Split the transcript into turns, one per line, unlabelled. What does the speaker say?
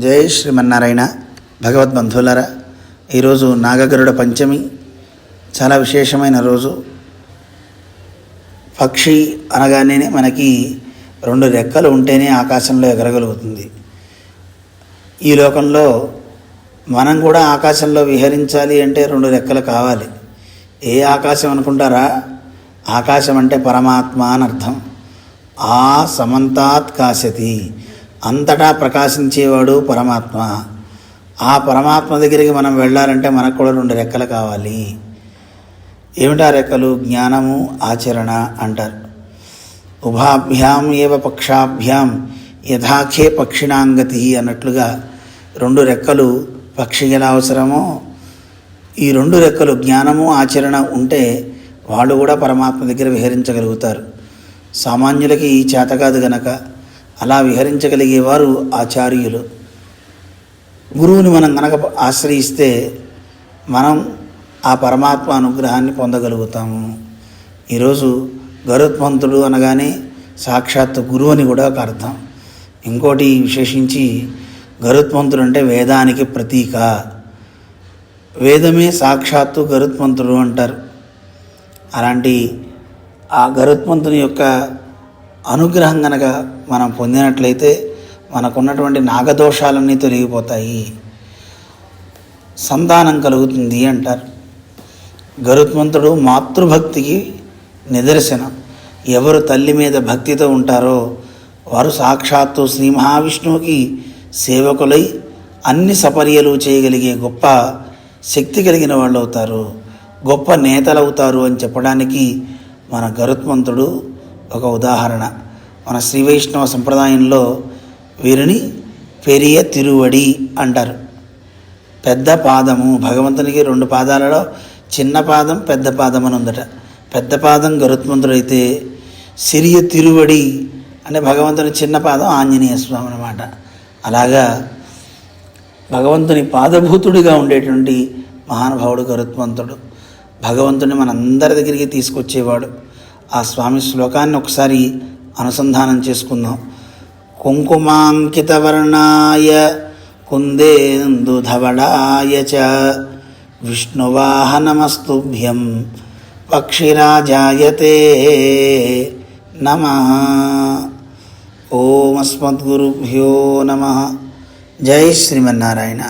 జై శ్రీమన్నారాయణ. భగవద్బంధువులరా ఈరోజు నాగగరుడ పంచమి చాలా విశేషమైన రోజు. పక్షి అనగానే మనకి రెండు రెక్కలు ఉంటేనే ఆకాశంలో ఎగరగలుగుతుంది. ఈ లోకంలో మనం కూడా ఆకాశంలో విహరించాలి అంటే రెండు రెక్కలు కావాలి. ఏ ఆకాశం అనుకుంటారా? ఆకాశం అంటే పరమాత్మ అని అర్థం. ఆ సమంతాత్ కాశతి. అంతటా ప్రకాశించేవాడు పరమాత్మ. ఆ పరమాత్మ దగ్గరికి మనం వెళ్ళాలంటే మనకు కూడా రెండు రెక్కలు కావాలి. ఏమిటా రెక్కలు? జ్ఞానము ఆచరణ అంటారు. ఉభాభ్యాం ఏవ పక్షాభ్యాం యథాఖే పక్షిణాంగతి అన్నట్లుగా రెండు రెక్కలు పక్షికి ఎలా అవసరమో ఈ రెండు రెక్కలు జ్ఞానము ఆచరణ ఉంటే వాళ్ళు కూడా పరమాత్మ దగ్గర విహరించగలుగుతారు. సామాన్యులకి ఈ చేత కాదు గనక. అలా విహరించగలిగేవారు ఆచార్యులు. గురువుని మనం కనుక ఆశ్రయిస్తే మనం ఆ పరమాత్మ అనుగ్రహాన్ని పొందగలుగుతాము. ఈరోజు గరుత్మంతుడు అనగానే సాక్షాత్ గురువు అని కూడా ఒక అర్థం. ఇంకోటి విశేషించి గరుత్మంతుడు అంటే వేదానికి ప్రతీక. వేదమే సాక్షాత్తు గరుత్మంతుడు అంటారు. అలాంటి ఆ గరుత్మంతుని యొక్క అనుగ్రహం గనక మనం పొందినట్లయితే మనకున్నటువంటి నాగదోషాలన్నీ తొలగిపోతాయి. సంతానం కలుగుతుంది అంటారు. గరుత్మంతుడు మాతృభక్తికి నిదర్శనం. ఎవరు తల్లి మీద భక్తితో ఉంటారో వారు సాక్షాత్తు శ్రీ మహావిష్ణువుకి సేవకులై అన్ని సపర్యలు చేయగలిగే గొప్ప శక్తి కలిగిన వాళ్ళు అవుతారు గొప్ప నేతలు అవుతారు అని చెప్పడానికి మన గరుత్మంతుడు ఒక ఉదాహరణ. మన శ్రీ వైష్ణవ సంప్రదాయంలో వీరిని పెరియ తిరువడి అంటారు. పెద్ద పాదము భగవంతునికి రెండు పాదాలలో చిన్న పాదం పెద్ద పాదం అని ఉందట. పెద్ద పాదం గరుత్మంతుడైతే సిరియ తిరువడి అంటే భగవంతుని చిన్న పాదం ఆంజనేయ స్వామి అన్నమాట. అలాగా భగవంతుని పాదభూతుడిగా ఉండేటువంటి మహానుభావుడు గరుత్మంతుడు. భగవంతుని మనందరి దగ్గరికి తీసుకొచ్చేవాడు. ఆ స్వామి శ్లోకాన్ని ఒకసారి అనుసంధానం చేసుకుందాం. కుంకుమాంకితవర్ణాయ కుందేందుధవళాయ చ విష్ణువాహనమస్తుభ్యం పక్షిరాజాయతే నమ. ఓమస్మద్గురుభ్యో నమ. జై శ్రీమన్నారాయణ.